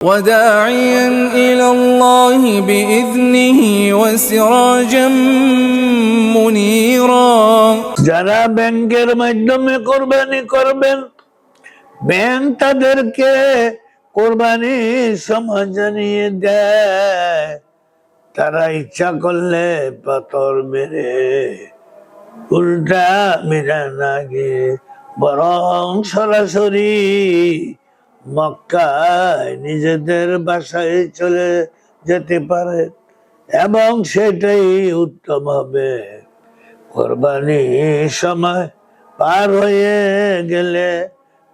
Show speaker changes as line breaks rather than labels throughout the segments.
وداعيا إلى الله بإذنه وسراجا منيرا
যারা ব্যাংকের মাধ্যমে কোরবানি করবেন ব্যাংক তাদেরকে কোরবানি সময় জানিয়ে দেয় তারা ইচ্ছা করলে পাথর মেরে উল্টা মেরা না গিয়ে বরং সরাসরি মক্কায় নিজেদের বাসায় চলে যেতে পারে, এবং সেটাই উত্তম হবে। কোরবানি সময় পার হয়ে গেলে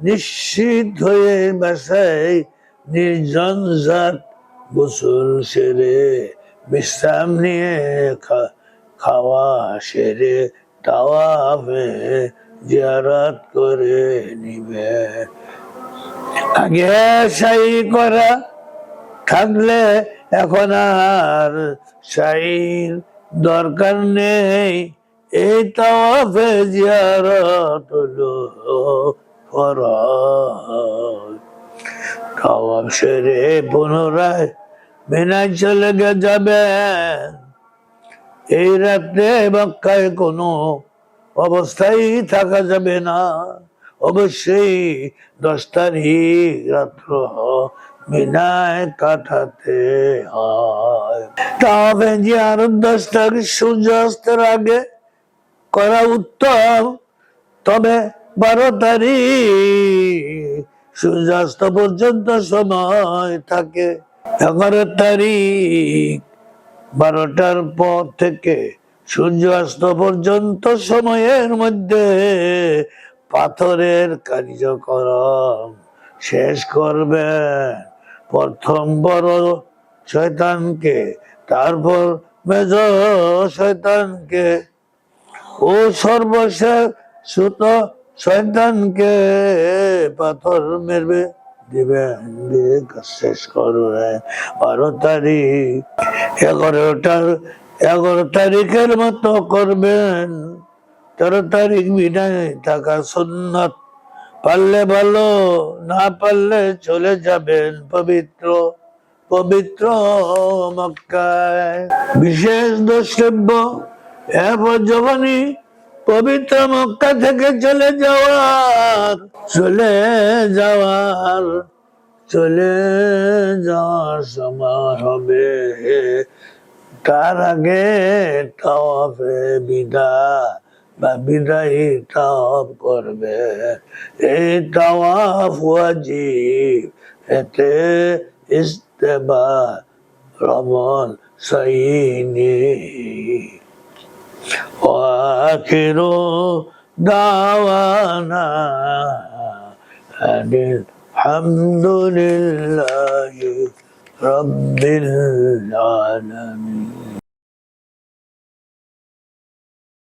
নিশ্চিত হয়ে বাসায় নির্জন জাত গোসল সেরে, বিশ্রাম নিয়ে খাওয়া সেরে তাওয়া তাওয়াফে জিয়ারত করে নিবে। আগে সাই করা থাকলে এখন আর সাইর দরকার নেই। এই তফে জিয়ারত হলো ফরজ। তাওয়াফ সেরে পুনরায় মিনায় চলে যাবেন। এই রাত্রে মক্কায় কোনো অবস্থায় থাকা যাবে না। অবশ্যই দশ তারিখ রাত্র মিনায় কাটাতে হয়। তবে যে আরও দশ তারিখ সূর্যাস্তের আগে করা উত্তম, তবে বারো তারিখ সূর্যাস্ত পর্যন্ত সময় থাকে। এগারো তারিখ বারোটার পর থেকে সূর্য অস্ত পর্যন্ত সময়ের মধ্যে পাথরের কার্যক্রম শেষ করবে। প্রথম বড় শয়তানকে, তারপর মেজ শয়তানকে। ও সর্বশেষ সুত শয়তানকে পাথর মেরবে দিবেন শেষ করবে। বারো তারিখ, এগারোটার, এগারো তারিখের মতো করবেন। তেরো তারিখ বিদায় থাকা সুন্নত। পারলে ভালো না পারলে চলে যাবেন পবিত্র পবিত্র মক্কায়। বিশেষ দ্রষ্টব্য, এরপর যখনই পবিত্র মক্কা থেকে চলে যাওয়ার চলে যাওয়ার চলে যাওয়ার সময় হবে। তার আগে তাওয়াফে বিদায়। বিদায়ী তাওয়াফ করবে এই তাওয়াফ ওয়াজিব এতে ইস্তেবা রমন সাইনি وآخر دعوانا أن الحمد لله رب العالمين